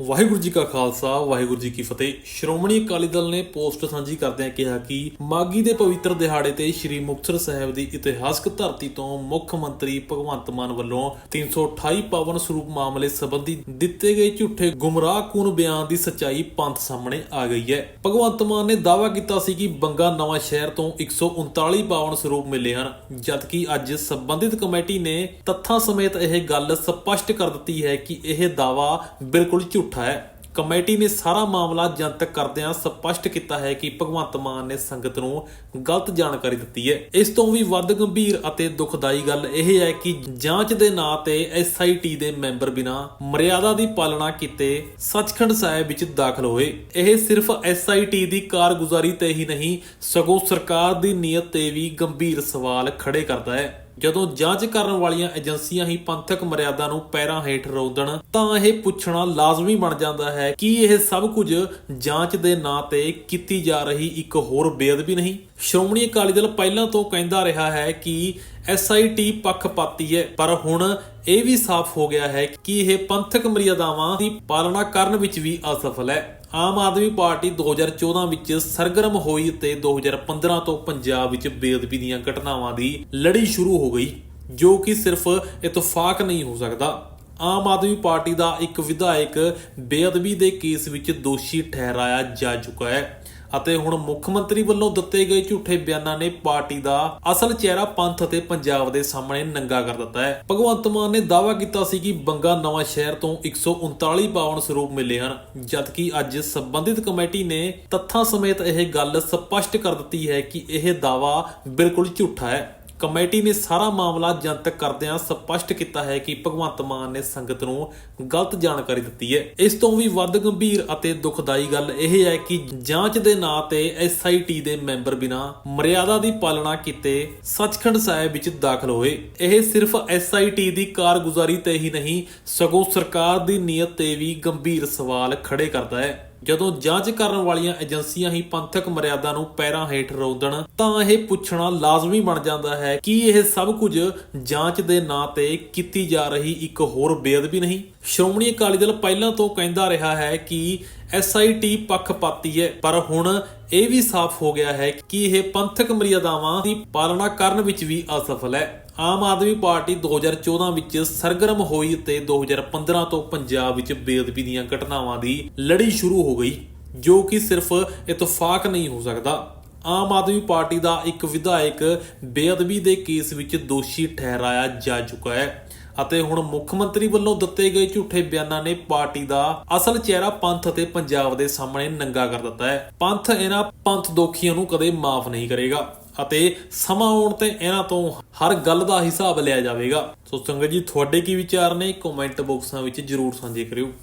ਵਾਹਿਗੁਰੂ ਜੀ ਕਾ ਖਾਲਸਾ, ਵਾਹਿਗੁਰੂ ਜੀ ਕੀ ਫਤਿਹ। ਸ਼੍ਰੋਮਣੀ ਅਕਾਲੀ ਦਲ ਨੇ ਪੋਸਟ ਸਾਂਝੀ ਕਰਦਿਆਂ ਕਿਹਾ ਕਿ ਮਾਗੀ ਦੇ ਪਵਿੱਤਰ ਦਿਹਾੜੇ ਤੇ ਸ੍ਰੀ ਮੁਕਤਸਰ ਸਾਹਿਬ ਦੀ ਇਤਿਹਾਸਕ ਧਰਤੀ ਤੋਂ ਮੁੱਖ ਮੰਤਰੀ ਭਗਵੰਤ ਮਾਨ ਵੱਲੋਂ 328 ਪਾਵਨ ਸਰੂਪ ਮਾਮਲੇ ਸੰਬੰਧੀ ਦਿੱਤੇ ਗਏ ਝੂਠੇ ਗੁੰਮਰਾਹਕੁਨ ਬਿਆਨ ਦੀ ਸੱਚਾਈ ਪੰਥ ਸਾਹਮਣੇ ਆ ਗਈ ਹੈ। ਭਗਵੰਤ ਮਾਨ ਨੇ ਦਾਅਵਾ ਕੀਤਾ ਸੀ ਕਿ ਬੰਗਾ ਨਵਾਂ ਸ਼ਹਿਰ ਤੋਂ 139 ਪਾਵਨ ਸਰੂਪ ਮਿਲੇ ਹਨ, ਜਦਕਿ ਅੱਜ ਸੰਬੰਧਿਤ ਕਮੇਟੀ ਨੇ ਤੱਥਾਂ ਸਮੇਤ ਇਹ ਗੱਲ ਸਪਸ਼ਟ ਕਰ ਦਿੱਤੀ ਹੈ ਕਿ ਇਹ ਦਾਅਵਾ ਬਿਲਕੁਲ ਝੂਠਾ ਹੈ। ਕਮੇਟੀ ਨੇ ਸਾਰਾ ਮਾਮਲਾ ਜਨਤਕ ਕਰਦਿਆਂ ਸਪਸ਼ਟ ਕੀਤਾ ਹੈ ਕਿ ਭਗਵੰਤ ਮਾਨ ਨੇ ਸੰਗਤ ਨੂੰ ਗਲਤ ਜਾਣਕਾਰੀ ਦਿੱਤੀ ਹੈ। ਇਸ ਤੋਂ ਵੀ ਵੱਧ ਗੰਭੀਰ ਅਤੇ ਦੁਖਦਾਈ ਗੱਲ ਇਹ ਹੈ ਕਿ ਜਾਂਚ ਦੇ ਨਾਂ ਤੇ ਐਸਆਈਟੀ ਦੇ ਮੈਂਬਰ ਬਿਨਾ ਮਰਿਆਦਾ ਦੀ ਪਾਲਣਾ ਕੀਤੇ ਸੱਚਖੰਡ ਸਾਹਿਬ ਵਿੱਚ ਦਾਖਲ ਹੋਏ। ਇਹ ਸਿਰਫ ਐਸਆਈਟੀ ਦੀ ਕਾਰਗੁਜ਼ਾਰੀ ਤੇ ਹੀ ਨਹੀਂ, ਸਗੋਂ ਸਰਕਾਰ ਦੀ ਨੀਅਤ ਤੇ ਵੀ ਗੰਭੀਰ ਸਵਾਲ ਖੜੇ ਕਰਦਾ ਹੈ। ਜਦੋਂ ਜਾਂਚ ਕਰਨ ਵਾਲੀਆਂ ਏਜੰਸੀਆਂ ਹੀ ਪੰਥਕ ਮਰਿਆਦਾ ਨੂੰ ਪੈਰਾਂ ਹੇਠ ਰੋਂਦਣ, ਤਾਂ ਇਹ ਪੁੱਛਣਾ ਲਾਜ਼ਮੀ ਬਣ ਜਾਂਦਾ ਹੈ ਕਿ ਇਹ ਸਭ ਕੁਝ ਜਾਂਚ ਦੇ ਨਾਂ ਤੇ ਕੀਤੀ ਜਾ ਰਹੀ ਇੱਕ ਹੋਰ ਬੇਅਦਬੀ ਨਹੀਂ। ਸ਼੍ਰੋਮਣੀ ਅਕਾਲੀ ਦਲ ਪਹਿਲਾਂ ਤੋਂ ਕਹਿੰਦਾ ਰਿਹਾ ਹੈ ਕਿ ਐਸਆਈਟੀ ਪੱਖਪਾਤੀ ਹੈ, ਪਰ ਹੁਣ ਇਹ ਵੀ ਸਾਫ਼ ਹੋ ਗਿਆ ਹੈ ਕਿ ਇਹ ਪੰਥਕ ਮਰਿਆਦਾਵਾਂ ਦੀ ਪਾਲਣਾ ਕਰਨ ਵਿੱਚ ਵੀ ਅਸਫਲ ਹੈ। ਆਮ ਆਦਮੀ ਪਾਰਟੀ 2014 ਵਿੱਚ ਸਰਗਰਮ ਹੋਈ ਤੇ 2015 ਤੋਂ ਪੰਜਾਬ ਵਿੱਚ ਬੇਅਦਬੀ ਦੀਆਂ ਘਟਨਾਵਾਂ ਦੀ ਲੜੀ ਸ਼ੁਰੂ ਹੋ ਗਈ, ਜੋ ਕਿ ਸਿਰਫ ਇਤਫਾਕ ਨਹੀਂ ਹੋ ਸਕਦਾ। ਆਮ ਆਦਮੀ ਪਾਰਟੀ ਦਾ ਇੱਕ ਵਿਧਾਇਕ ਬੇਅਦਬੀ ਦੇ ਕੇਸ ਵਿੱਚ ਦੋਸ਼ੀ ਠਹਿਰਾਇਆ ਜਾ ਚੁੱਕਾ ਹੈ। ਅਤੇ ਹੁਣ ਮੁੱਖ ਮੰਤਰੀ ਵੱਲੋਂ ਦਿੱਤੇ ਗਏ ਝੂਠੇ ਬਿਆਨਾਂ ਨੇ ਪਾਰਟੀ ਦਾ ਅਸਲ ਚਿਹਰਾ ਪੰਥ ਅਤੇ ਪੰਜਾਬ ਦੇ ਸਾਹਮਣੇ ਨੰਗਾ ਕਰ ਦਿੱਤਾ ਹੈ। ਭਗਵੰਤ ਮਾਨ ਨੇ ਦਾਅਵਾ ਕੀਤਾ ਸੀ ਕਿ ਬੰਗਾ ਨਵਾਂ ਸ਼ਹਿਰ ਤੋਂ 139 ਪਾਵਨ ਸਰੂਪ ਮਿਲੇ ਹਨ, ਜਦਕਿ ਅੱਜ ਸੰਬੰਧਿਤ ਕਮੇਟੀ ਨੇ ਤੱਥਾਂ ਸਮੇਤ ਇਹ ਗੱਲ ਸਪਸ਼ਟ ਕਰ ਦਿੱਤੀ ਹੈ ਕਿ ਇਹ ਦਾਅਵਾ ਬਿਲਕੁਲ ਝੂਠਾ ਹੈ। ਕਮੇਟੀ ਨੇ ਸਾਰਾ ਮਾਮਲਾ ਜਨਤਕ ਕਰਦਿਆਂ ਸਪਸ਼ਟ ਕੀਤਾ ਹੈ ਕਿ ਭਗਵੰਤ ਮਾਨ ਨੇ ਸੰਗਤ ਨੂੰ ਗਲਤ ਜਾਣਕਾਰੀ ਦਿੱਤੀ ਹੈ। ਇਸ ਤੋਂ ਵੀ ਵੱਧ ਗੰਭੀਰ ਅਤੇ ਦੁਖਦਾਈ ਗੱਲ ਇਹ ਹੈ ਕਿ ਜਾਂਚ ਦੇ ਨਾਂ ਤੇ ਐਸਆਈਟੀ ਦੇ ਮੈਂਬਰ ਬਿਨਾ ਮਰਿਆਦਾ ਦੀ ਪਾਲਣਾ ਕੀਤੇ ਸੱਚਖੰਡ ਸਾਹਿਬ ਵਿੱਚ ਦਾਖਲ ਹੋਏ। ਇਹ ਸਿਰਫ ਐਸਆਈਟੀ ਦੀ ਕਾਰਗੁਜ਼ਾਰੀ ਤੇ ਹੀ ਨਹੀਂ, ਸਗੋਂ ਸਰਕਾਰ ਦੀ ਨੀਅਤ ਤੇ ਵੀ ਗੰਭੀਰ ਸਵਾਲ ਖੜੇ ਕਰਦਾ ਹੈ। ਜਦੋਂ ਜਾਂਚ ਕਰਨ ਵਾਲੀਆਂ ਏਜੰਸੀਆਂ ਹੀ ਪੰਥਕ ਮਰਿਆਦਾ ਨੂੰ ਪੈਰਾਂ ਹੇਠ ਰੋਂਦਣ, ਤਾਂ ਇਹ ਪੁੱਛਣਾ ਲਾਜ਼ਮੀ ਬਣ ਜਾਂਦਾ ਹੈ ਕਿ ਇਹ ਸਭ ਕੁਝ ਜਾਂਚ ਦੇ ਨਾਂ ਤੇ ਕੀਤੀ ਜਾ ਰਹੀ ਇੱਕ ਹੋਰ ਬੇਅਦਬੀ ਨਹੀਂ। ਸ਼੍ਰੋਮਣੀ ਅਕਾਲੀ ਦਲ ਪਹਿਲਾਂ ਤੋਂ ਕਹਿੰਦਾ ਰਿਹਾ ਹੈ ਕਿ ਐਸਆਈਟੀ ਪੱਖਪਾਤੀ ਹੈ, ਪਰ ਹੁਣ ਇਹ ਵੀ ਸਾਫ਼ ਹੋ ਗਿਆ ਹੈ ਕਿ ਇਹ ਪੰਥਕ ਮਰਿਆਦਾਵਾਂ ਦੀ ਪਾਲਣਾ ਕਰਨ ਵਿੱਚ ਵੀ ਅਸਫਲ ਹੈ। ਆਮ ਆਦਮੀ ਪਾਰਟੀ 2014 ਵਿੱਚ ਸਰਗਰਮ ਹੋਈ ਤੇ 2015 ਤੋਂ ਪੰਜਾਬ ਵਿੱਚ ਬੇਅਦਬੀ ਦੀਆਂ ਘਟਨਾਵਾਂ ਦੀ ਲੜੀ ਸ਼ੁਰੂ ਹੋ ਗਈ, ਜੋ ਕਿ ਸਿਰਫ ਇਤਫਾਕ ਨਹੀਂ ਹੋ ਸਕਦਾ। ਆਮ ਆਦਮੀ ਪਾਰਟੀ ਦਾ ਇੱਕ ਵਿਧਾਇਕ ਬੇਅਦਬੀ ਦੇ ਕੇਸ ਵਿੱਚ ਦੋਸ਼ੀ ਠਹਿਰਾਇਆ ਜਾ ਚੁੱਕਾ ਹੈ। ਅਤੇ ਹੁਣ ਮੁੱਖ ਮੰਤਰੀ ਵੱਲੋਂ ਦਿੱਤੇ ਗਏ ਝੂਠੇ ਬਿਆਨਾਂ ਨੇ ਪਾਰਟੀ ਦਾ ਅਸਲ ਚਿਹਰਾ ਪੰਥ ਅਤੇ ਪੰਜਾਬ ਦੇ ਸਾਹਮਣੇ ਨੰਗਾ ਕਰ ਦਿੱਤਾ ਹੈ। ਪੰਥ ਇਹਨਾਂ ਪੰਥ ਦੋਖੀਆਂ ਨੂੰ ਕਦੇ ਮਾਫ ਨਹੀਂ ਕਰੇਗਾ ਅਤੇ ਸਮਾਂ ਆਉਣ ਤੇ ਇਹਨਾਂ ਤੋਂ ਹਰ ਗੱਲ ਦਾ ਹਿਸਾਬ ਲਿਆ ਜਾਵੇਗਾ। ਸੋ ਸੰਗਤ ਜੀ, ਤੁਹਾਡੇ ਕੀ ਵਿਚਾਰ ਨੇ? ਕਮੈਂਟ ਬਾਕਸਾਂ ਵਿੱਚ ਜਰੂਰ ਸਾਂਝੇ ਕਰਿਓ।